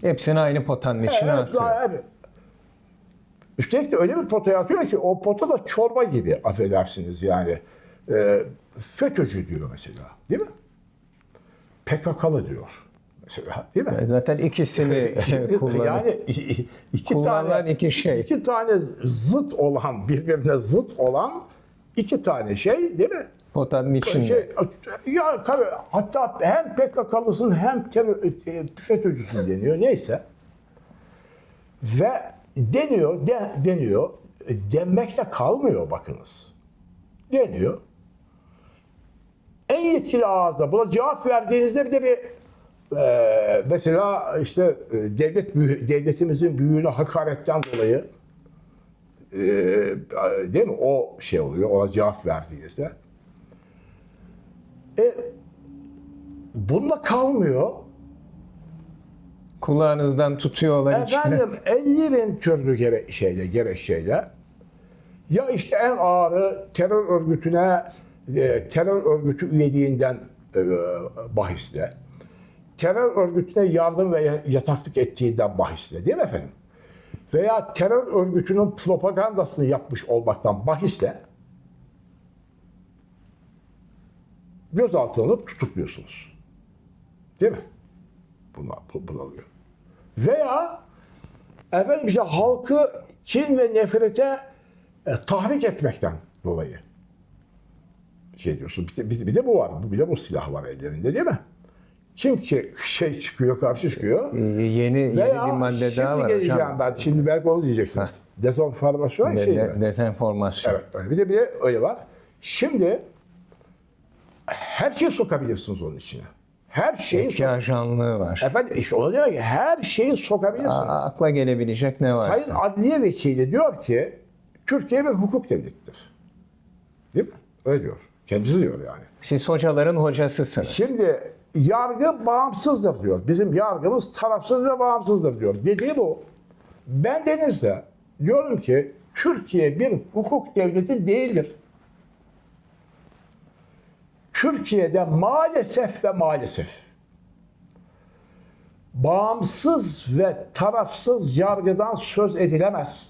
Hepsini aynı potanın içine Evet, atıyor. evet. Üstelik de öyle bir potaya atıyor ki o pota da çorba gibi affedersiniz yani. E, FETÖ'cü diyor mesela değil mi? PKK'lı diyor mesela değil mi? Zaten ikisini Şimdi kullanıyor. yani iki tane iki şey. iki tane zıt olan birbirine zıt olan iki tane şey değil mi? Potanın içinde. Şey, ya tabii, hatta hem PKK'lısın hem terör, e, FETÖ'cüsün deniyor neyse. Ve deniyor, de, deniyor. E, Denmekte kalmıyor bakınız. Deniyor. En yetkili ağızda buna cevap verdiğinizde bir de bir e, mesela işte e, devlet devletimizin büyüğüne hakaretten dolayı e, değil mi? O şey oluyor. Ona cevap verdiğinizde. E, bununla kalmıyor. Kulağınızdan tutuyorlar Efendim içine. 50 bin türlü gere şeyle, gerekçeyle ya işte en ağırı terör örgütüne e, terör örgütü üyeliğinden e, bahisle terör örgütüne yardım ve yataklık ettiğinden bahisle değil mi efendim? Veya terör örgütünün propagandasını yapmış olmaktan bahisle gözaltına alıp tutukluyorsunuz. Değil mi? Buna, bu, buna oluyor. Veya efendim işte halkı kin ve nefrete e, tahrik etmekten dolayı şey diyorsun. Bir de, bir, bir de bu var. Bir de bu silah var ellerinde değil mi? Kim ki şey çıkıyor, karşı çıkıyor. Ee, Yeni, yeni Veya bir madde daha var geleceğim hocam. ben. Şimdi belki onu diyeceksiniz. Dezenformasyon De- şey de- dezenformasyon. Evet. Bir de bir de öyle var. Şimdi her şeyi sokabilirsiniz onun içine. Her şeyi Etki ajanlığı var. Efendim işte o demek ki her şeyi sokabilirsiniz. A- akla gelebilecek ne varsa. Sayın Adliye Vekili diyor ki Türkiye bir hukuk devletidir. Değil mi? Öyle diyor. Kendisi diyor yani. Siz hocaların hocasısınız. Şimdi yargı bağımsızdır diyor. Bizim yargımız tarafsız ve bağımsızdır diyor. Dediği bu. Ben denizde diyorum ki Türkiye bir hukuk devleti değildir. Türkiye'de maalesef ve maalesef bağımsız ve tarafsız yargıdan söz edilemez.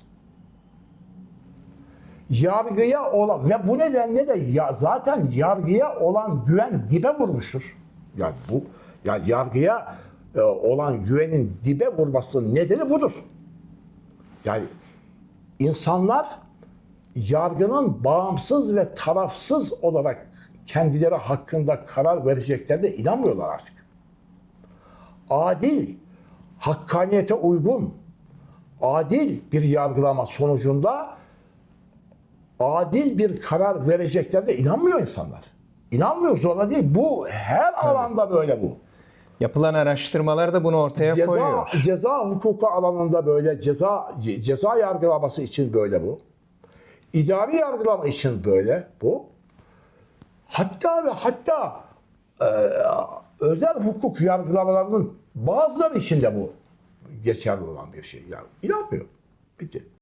Yargıya olan ve bu nedenle de ya, zaten yargıya olan güven dibe vurmuştur. Yani bu ya yargıya e, olan güvenin dibe vurmasının nedeni budur. Yani insanlar yargının bağımsız ve tarafsız olarak kendileri hakkında karar vereceklerine inanmıyorlar artık. Adil, hakkaniyete uygun, adil bir yargılama sonucunda adil bir karar vereceklerine inanmıyor insanlar. İnanmıyor zorla değil. Bu her alanda böyle bu. Yapılan araştırmalar da bunu ortaya Ceza, koyuyor. ceza hukuku alanında böyle, ceza ce- ceza yargılaması için böyle bu. İdari yargılama için böyle bu. Hatta ve hatta e, özel hukuk yargılamalarının bazıları için de bu geçerli olan bir şey. Yani inanmıyor. Bitti.